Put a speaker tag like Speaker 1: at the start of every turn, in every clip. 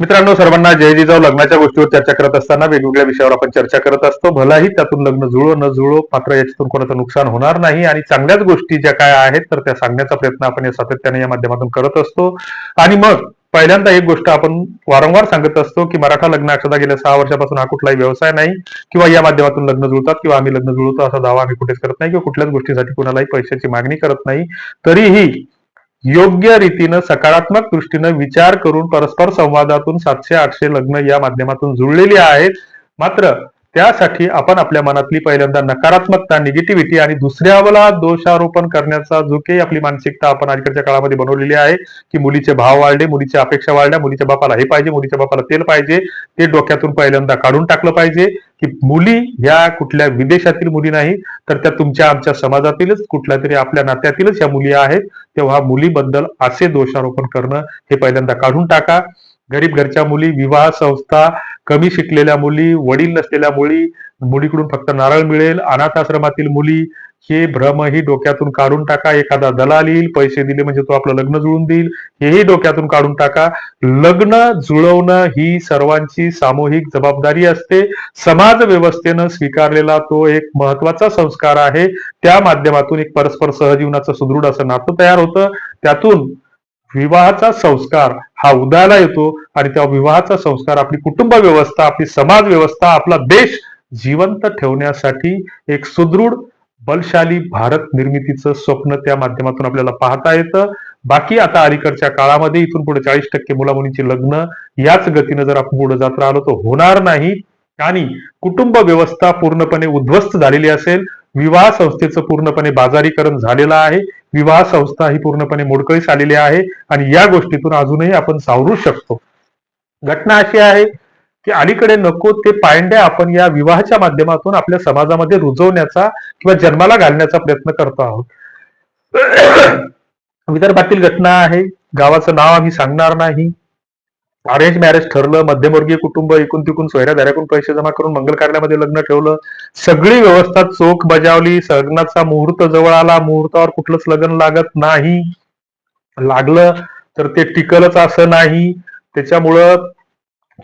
Speaker 1: मित्रांनो सर्वांना जय जिजाऊ. लग्नाच्या गोष्टीवर चर्चा करत असताना वेगवेगळ्या विषयावर आपण चर्चा करत असतो. भलाही त्यातून लग्न जुळो न जुळो मात्र याच्यातून कोणाचं नुकसान होणार नाही. आणि चांगल्याच गोष्टी ज्या काय आहेत तर त्या सांगण्याचा प्रयत्न आपण या सातत्याने या माध्यमातून करत असतो. आणि मग पहिल्यांदा एक गोष्ट आपण वारंवार सांगत असतो की मराठा लग्न अक्षता गेल्या सहा वर्षापासून हा कुठलाही व्यवसाय नाही किंवा या माध्यमातून लग्न जुळतात किंवा आम्ही लग्न जुळतो असा दावा आम्ही कुठेच करत नाही किंवा कुठल्याच गोष्टीसाठी कुणालाही पैशाची मागणी करत नाही. तरीही योग्य रीतीनं सकारात्मक दृष्टीनं विचार करून परस्पर संवादातून सातशे आठशे लग्न या माध्यमातून जुळलेली आहेत. मात्र त्यासाठी आपण आपल्या मनातली पहिल्यांदा नकारात्मकता निगेटिव्हिटी आणि दुसऱ्याला दोषारोपण करण्याचा जो काही आपली मानसिकता आपण अलीकडच्या काळामध्ये बनवलेली आहे की मुलीचे भाव वाढले मुलीच्या अपेक्षा वाढल्या मुलीच्या बापाला हे पाहिजे मुलीच्या बापाला तेल पाहिजे ते डोक्यातून पहिल्यांदा काढून टाकलं पाहिजे की मुली ह्या कुठल्या विदेशातील मुली नाही तर त्या तुमच्या आमच्या समाजातीलच कुठल्या तरी आपल्या नात्यातीलच या मुली आहेत तेव्हा मुलीबद्दल असे दोषारोपण करणं हे पहिल्यांदा काढून टाका. गरीब घरच्या मुली विवाह संस्था कमी शिकलेल्या मुली वडील नसलेल्या मुली मुलीकडून फक्त नारळ मिळेल अनाथ आश्रमातील मुली हे भ्रमही डोक्यातून काढून टाका. एखादा दलाल येईल पैसे दिले म्हणजे तो आपलं लग्न जुळून देईल. हेही डोक्यातून काढून टाका. लग्न जुळवणं ही सर्वांची सामूहिक जबाबदारी असते. समाज व्यवस्थेनं स्वीकारलेला तो एक महत्त्वाचा संस्कार आहे. त्या माध्यमातून एक परस्पर सहजीवनाचं सुदृढ असं नातं तयार होतं. त्यातून विवाहाचा संस्कार हा उदयाला येतो आणि त्या विवाहाचा संस्कार आपली कुटुंब व्यवस्था आपली समाज व्यवस्था आपला देश जिवंत ठेवण्यासाठी एक सुदृढ बलशाली भारत निर्मितीचं स्वप्न त्या माध्यमातून आपल्याला पाहता येतं. बाकी आता अलीकडच्या काळामध्ये इथून पुढे चाळीस टक्के मुलामुलींची लग्न याच गतीनं जर आपण पुढे जात राहिलो तर होणार नाही. आणि कुटुंब व्यवस्था पूर्णपणे उद्ध्वस्त झालेली असेल विवाह संस्थेचं पूर्णपणे बाजारीकरण झालेलं आहे विवाह संस्था ही पूर्णपणे मोडकळीस आलेली आहे आणि या गोष्टीतून अजूनही आपण सावरू शकतो. घटना अशी आहे की अलीकडे नको ते पायंड्या आपण या विवाहाच्या माध्यमातून आपल्या समाजामध्ये रुजवण्याचा किंवा जन्माला घालण्याचा प्रयत्न करतो आहोत. विदर्भातील घटना आहे गावाचं नाव आम्ही सांगणार नाही. अरेंज मॅरेज ठरलं मध्यमवर्गीय कुटुंब इकून तिकून सोयऱ्या धाऱ्याकून पैसे जमा करून मंगल कार्यामध्ये लग्न ठेवलं. सगळी व्यवस्था चोख बजावली. लग्नाचा मुहूर्त जवळ आला. मुहूर्तावर कुठलंच लग्न लागत नाही. लागलं तर ते टिकलच असं नाही. त्याच्यामुळं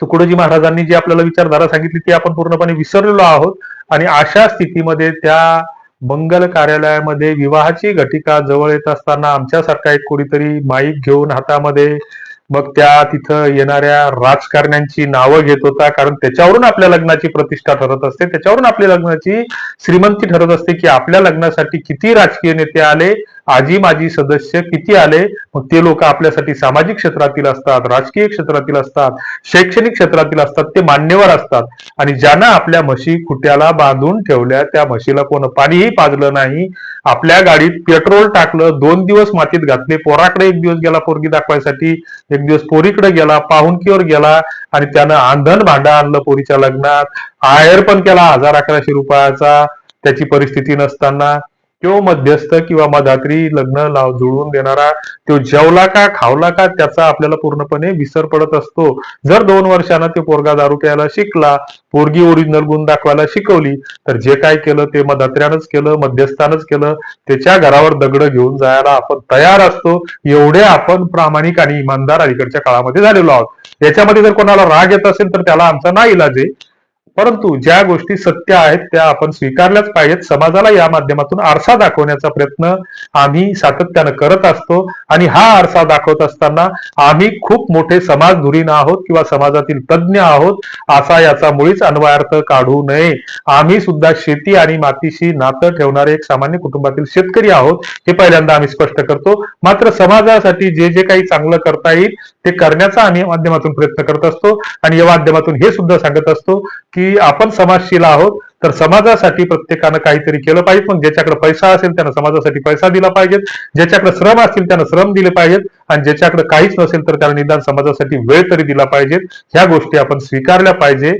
Speaker 1: तुकडोजी महाराजांनी जी आपल्याला विचारधारा सांगितली ती आपण पूर्णपणे विसरलेलो आहोत. आणि अशा स्थितीमध्ये त्या मंगल कार्यालयामध्ये विवाहाची घटिका जवळ येत असताना आमच्यासारखा एक कोणीतरी माईक घेऊन हातामध्ये मग त्या तिथं येणाऱ्या राजकारण्यांची नावं घेत होता कारण त्याच्यावरून आपल्या लग्नाची प्रतिष्ठा ठरत असते. त्याच्यावरून आपल्या लग्नाची श्रीमंती ठरत असते की आपल्या लग्नासाठी किती राजकीय नेते आले आजी माजी सदस्य किती आले मग ते लोक आपल्यासाठी सामाजिक क्षेत्रातील असतात राजकीय क्षेत्रातील असतात शैक्षणिक क्षेत्रातील असतात ते मान्यवर असतात. आणि ज्यांना आपल्या म्हशी खुट्याला बांधून ठेवल्या त्या म्हशीला कोण पाणीही पाजलं नाही. आपल्या गाडीत पेट्रोल टाकलं दोन दिवस मातीत घातले पोराकडे एक दिवस गेला पोरगी दाखवायसाठी एक दिवस पोरीकडे गेला पाहुणकीवर गेला आणि त्यानं आंधण भांडा आणलं पोरीच्या लग्नात. आयर पण केला हजार अकराशे रुपयाचा त्याची परिस्थिती नसताना. तो मध्यस्थ किंवा मधात्री लग्न लाव जुळवून देणारा तो जेवला का खावला का त्याचा आपल्याला पूर्णपणे विसर पडत असतो. जर दोन वर्षानं ते पोरगा दारू प्यायला शिकला पोरगी ओरिजिनल गुण दाखवायला शिकवली तर जे काय केलं ते मधात्र्यानंच केलं मध्यस्थानच केलं. त्याच्या घरावर दगड घेऊन जायला आपण तयार असतो. एवढे आपण प्रामाणिक आणि इमानदार अलीकडच्या काळामध्ये झालेलो आहोत. याच्यामध्ये जर कोणाला राग येत असेल तर त्याला आमचा ना इलाज आहे. परंतु ज्या गोष्टी सत्य आहेत त्या आपण स्वीकारल्याच पाहिजेत. समाजाला या माध्यमातून आरसा दाखवण्याचा प्रयत्न आम्ही सातत्यानं करत असतो. आणि हा आरसा दाखवत असताना आम्ही खूप मोठे समाज धुरीण आहोत किंवा समाजातील तज्ज्ञ आहोत असा याचा मुळीच अन्वयार्थ काढू नये. आम्ही सुद्धा शेती आणि मातीशी नातं ठेवणारे एक सामान्य कुटुंबातील शेतकरी आहोत हे पहिल्यांदा आम्ही स्पष्ट करतो. मात्र समाजासाठी जे जे काही चांगलं करता येईल ते करण्याचा आम्ही माध्यमातून प्रयत्न करत असतो. आणि या माध्यमातून हे सुद्धा सांगत असतो की आपण समाजशील आहोत तर समाजासाठी प्रत्येकानं काहीतरी केलं पाहिजे. पण ज्याच्याकडे पैसा असेल त्यानं समाजासाठी पैसा दिला पाहिजेत. ज्याच्याकडे श्रम असतील त्यानं श्रम दिले पाहिजेत. आणि ज्याच्याकडे काहीच नसेल तर त्याला निदान समाजासाठी वेळ तरी दिला पाहिजेत. ह्या गोष्टी आपण स्वीकारल्या पाहिजे.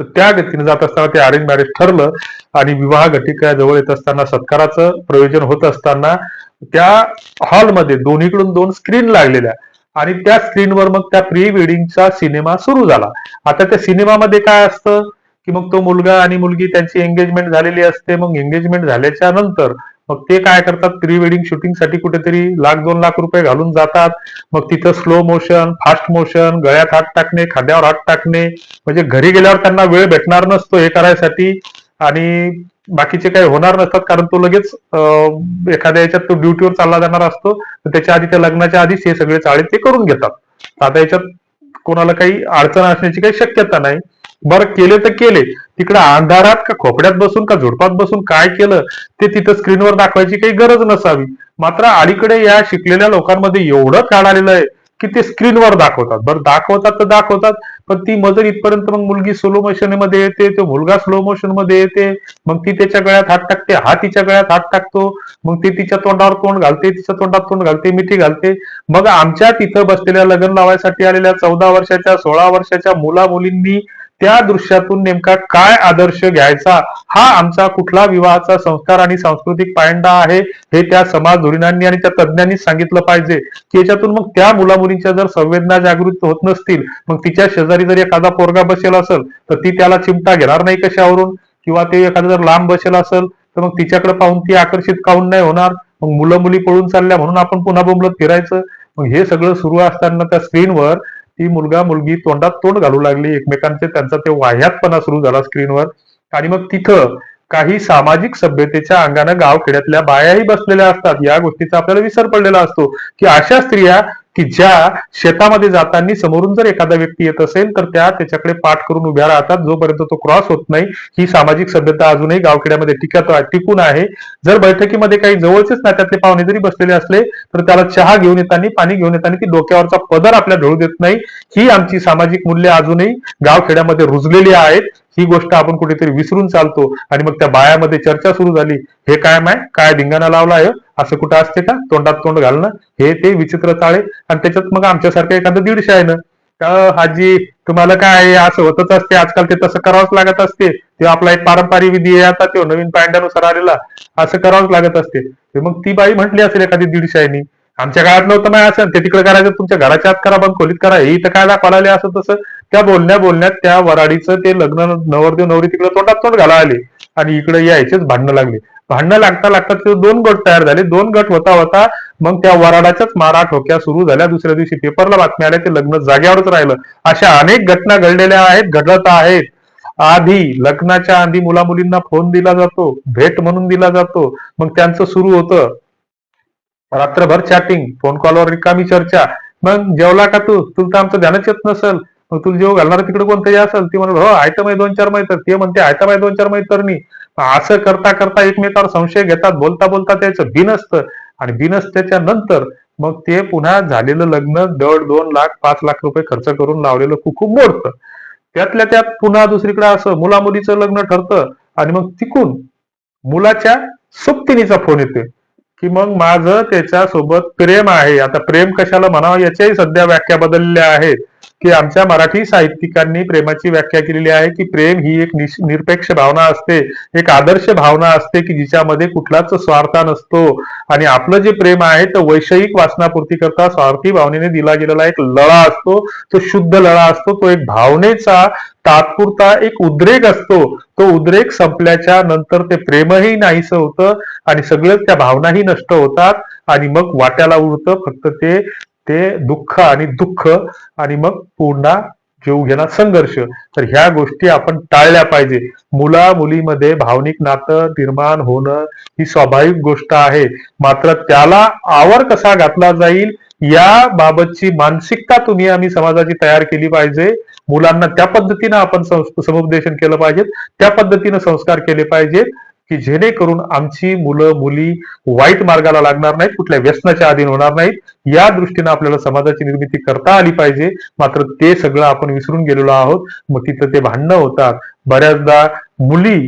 Speaker 1: तर त्या गतीने जात असताना ते अरेंज मॅरेज ठरलं आणि विवाह घटिका जवळ येत असताना सत्काराचं प्रयोजन होत असताना त्या हॉलमध्ये दोन्हीकडून दोन स्क्रीन लागलेल्या. आणि त्या स्क्रीनवर मग त्या प्री वेडिंगचा सिनेमा सुरू झाला. आता त्या सिनेमामध्ये काय असतं? की मग तो मुलगा आणि मुलगी त्यांची एंगेजमेंट झालेली असते. मग एंगेजमेंट झाल्याच्यानंतर मग ते काय करतात? प्री वेडिंग शूटिंगसाठी कुठेतरी लाख दोन लाख रुपये घालून जातात. मग तिथं स्लो मोशन फास्ट मोशन गळ्यात हात टाकणे खांद्यावर हात टाकणे. म्हणजे घरी गेल्यावर त्यांना वेळ भेटणार नसतो हे करायसाठी. आणि बाकीचे काही होणार नसतात कारण तो लगेच एखाद्या याच्यात तो ड्युटीवर चालला जाणार असतो तर त्याच्या आधी त्या लग्नाच्या आधीच हे सगळे चाळे ते करून घेतात. आता याच्यात कोणाला काही अडचण असण्याची काही शक्यता नाही. बरं केले तर केले. तिकडे अंधारात का खोपड्यात बसून का झुडपात बसून काय केलं ते तिथं स्क्रीनवर दाखवायची काही गरज नसावी. मात्र अलीकडे या शिकलेल्या लोकांमध्ये एवढं काढ आलेलं आहे की ते स्क्रीनवर दाखवतात. बरं दाखवतात तर दाखवतात पण ती मजर इथपर्यंत मग मुलगी स्लो मोशनमध्ये येते तो मुलगा स्लो मोशनमध्ये येते मग ती त्याच्या गळ्यात हात टाकते हा तिच्या गळ्यात हात टाकतो मग ती तिच्या तोंडावर तोंड घालते तिच्या तोंडात तोंड घालते मिठी घालते. मग आमच्या तिथं बसलेल्या लग्न लावायसाठी आलेल्या चौदा वर्षाच्या सोळा वर्षाच्या मुला मुलींनी त्या दृश्यातून नेमका काय आदर्श घ्यायचा? हा आमचा कुठला विवाहाचा संस्कार आणि सांस्कृतिक पायंडा आहे हे त्या समाज धुरीणांनी आणि त्या तज्ज्ञांनी सांगितलं पाहिजे. की याच्यातून मग त्या मुला मुलींच्या जर संवेदना जागृत होत नसतील मग तिच्या शेजारी जर एखादा पोरगा बसेल असेल तर ती त्याला चिमटा घेणार नाही कशावरून किंवा ते एखादं जर लांब बसेल असेल तर मग तिच्याकडे पाहून ती आकर्षित काहून नाही होणार? मग मुलं मुली पळून चालल्या म्हणून आपण पुन्हा बोंबलत फिरायचं? मग हे सगळं सुरू असताना त्या स्क्रीनवर ती मुलगा मुलगी तोंडात तोंड घालू लागली. एकमेकांचे त्यांचा ते वाह्यातपणा सुरू झाला स्क्रीनवर. आणि मग तिथं काही सामाजिक सभ्यतेच्या अंगानं गावखेड्यातल्या बायाही बसलेल्या असतात. या गोष्टीचा आपल्याला विसर पडलेला असतो की अशा स्त्रिया की ज्या शेतामध्ये जाताना समोरून जर एखादा व्यक्ती येत असेल तर त्या त्याच्याकडे पाठ करून उभ्या राहतात. जोपर्यंत तो क्रॉस होत नाही ही सामाजिक सभ्यता अजूनही गावखेड्यामध्ये टिकत टिकून आहे. जर बैठकीमध्ये काही जवळचेच नात्यातले पाहुणे जरी बसलेले असले तर त्याला चहा घेऊन येताना पाणी घेऊन येताना ती डोक्यावरचा पदर आपल्या ढळू देत नाही. ही आमची सामाजिक मूल्य अजूनही गावखेड्यामध्ये रुजलेली आहेत. ही गोष्ट आपण कुठेतरी विसरून चालतो. आणि मग त्या बायामध्ये चर्चा सुरू झाली. हे काय माय काय धिंगाणा लावला आहे असं कुठं असते का? तोंडात तोंड घालणं? हे ते विचित्र चाळे आणि त्याच्यात मग आमच्यासारखं एखादं दीडशे आहे ना? का हाजी तुम्हाला काय आहे? असं होतच असते? आजकाल ते तसं करावंच लागत असते. ते आपला एक पारंपरिक विधी आहे. आता तो नवीन पॅन्डानुसार आलेला. असं करावंच लागत असते. मग ती बाई म्हटली असेल एखादी दीडशेनी आमच्या काळात नव्हतं माय असं. ते तिकडे करायचं तुमच्या घराच्या आत करा बंद खोलीत करा. हे इथं काय दाखवायला आले असं तसं? त्या बोलण्या बोलण्यात त्या वराडीचं ते लग्न नवरदेव नवरी तिकडे तोंडात तोंड घाला आले. आणि इकडे यायचेच भांडणं लागले. भांडणं लागता लागता ते दोन गट तयार झाले. दोन गट होता होता मग त्या वराडाच्याच मारा ठोक्या सुरू झाल्या. दुसऱ्या दिवशी पेपरला बातम्या आल्या ते लग्न जाग्यावरच राहिलं. अशा अनेक घटना घडलेल्या आहेत घडत आहेत. आधी लग्नाच्या आधी मुला मुलींना फोन दिला जातो भेट म्हणून दिला जातो. मग त्यांचं सुरू होतं. रात्रभर चॅटिंग फोन कॉलवर रिकामी चर्चा. मग जेवला का तू? तुला तर आमचं ध्यानच येत नसेल. मग तुला जेव घालणार तिकडे कोणतंही असेल. ती म्हणत हो आयतं माहिती दोन चार मैत्र. ते म्हणते आयतं माहिती दोन चार मैत्रणी. असं करता करता एकमेकावर संशय घेतात बोलता बोलता त्याचं बिन असतं आणि बिनसत्याच्या नंतर मग ते पुन्हा झालेलं लग्न दड दोन लाख पाच लाख रुपये खर्च करून लावलेलं कुकू मोडतं. त्यातल्या त्यात पुन्हा दुसरीकडे असं मुला मुलीचं लग्न ठरतं आणि मग तिकून मुलाच्या सुप्तिनीचा फोन येते की मग माझं त्याच्यासोबत प्रेम आहे. आता प्रेम कशाला म्हणावं? याच्याही सध्या व्याख्या बदलल्या आहेत. की आमच्या मराठी साहित्यिकांनी प्रेमाची व्याख्या केलेली आहे की प्रेम ही एक निरपेक्ष भावना असते एक आदर्श भावना असते की जिच्यामध्ये कुठलाच स्वार्थ नसतो. आणि आपलं जे प्रेम आहे तर वैषयिक वासनापूर्ती करता स्वार्थी भावनेने दिला गेलेला एक लळा असतो. तो शुद्ध लळा असतो. तो एक भावनेचा तात्पुरता एक उद्रेक असतो. तो उद्रेक संपल्याच्या नंतर ते प्रेमही नाहीस होतं आणि सगळं त्या भावनाही नष्ट होतात. आणि मग वाट्याला उरतं फक्त ते ते दुःख आणि दुःख आणि मग पुन्हा जीव घेणार संघर्ष. तर ह्या गोष्टी आपण टाळल्या पाहिजे. मुला मुलीमध्ये भावनिक नातं निर्माण होणं ही स्वाभाविक गोष्ट आहे. मात्र त्याला आवर कसा घातला जाईल या बाबतची मानसिकता तुम्ही आम्ही समाजाची तयार केली पाहिजे. मुलांना त्या पद्धतीनं आपण समुपदेशन केलं पाहिजे त्या पद्धतीनं संस्कार केले पाहिजेत. की जेणेकरून आमची मुलं मुली वाईट मार्गाला लागणार नाहीत कुठल्या व्यसनाच्या अधीन होणार नाहीत. या दृष्टीनं आपल्याला समाजाची निर्मिती करता आली पाहिजे. मात्र ते सगळं आपण विसरून गेलेलो आहोत. मग तिथं ते भांडणं होतात. बऱ्याचदा मुली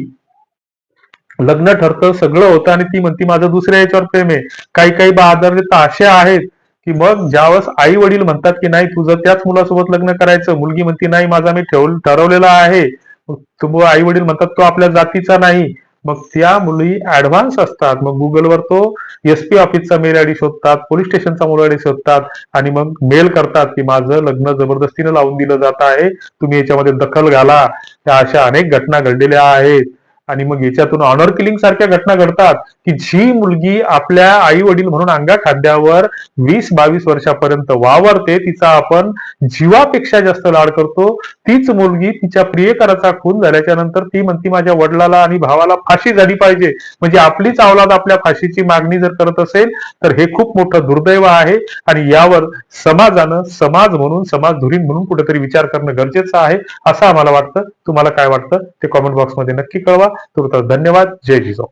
Speaker 1: लग्न ठरतं सगळं होतं आणि ती म्हणती माझं दुसऱ्या याच्यावर प्रेम आहे. काही काही बहादर असे आहेत की मग ज्यावेळेस आई वडील म्हणतात की नाही तुझं त्याच मुलासोबत लग्न करायचं. मुलगी म्हणती नाही माझा मी ठेव ठरवलेला आहे. तुम आई वडील म्हणतात तो आपल्या जातीचा नाही. मग त्या मुली ऍडव्हान्स असतात. मग गुगलवर तो एसपी ऑफिसचा मेल आयडी शोधतात पोलीस स्टेशनचा मेल आयडी शोधतात आणि मग मेल करतात की माझं लग्न जबरदस्तीनं लावून दिलं जात आहे. तुम्ही याच्यामध्ये दखल घाला. त्या अशा अनेक घटना घडलेल्या आहेत. आणि मग याच्यातून ऑनर किलिंग सारख्या घटना घडतात की जी मुलगी आपल्या आई वडील म्हणून अंगा खाद्यावर वीस बावीस वर्षापर्यंत वावरते तिचा आपण जीवापेक्षा जास्त लाड करतो. तीच मुलगी तिच्या प्रियकराचा खून झाल्याच्यानंतर ती म्हणती माझ्या वडिलाला आणि भावाला फाशी झाली पाहिजे. म्हणजे आपलीच अवलाद आपल्या फाशीची मागणी जर करत असेल तर हे खूप मोठं दुर्दैव आहे. आणि यावर समाजानं समाज म्हणून समाज धुरीण म्हणून कुठेतरी विचार करणं गरजेचं आहे. असं आम्हाला वाटतं. तुम्हाला काय वाटतं? ते कॉमेंट बॉक्समध्ये नक्की कळवा. तुर्तास धन्यवाद. जय जिजाऊ.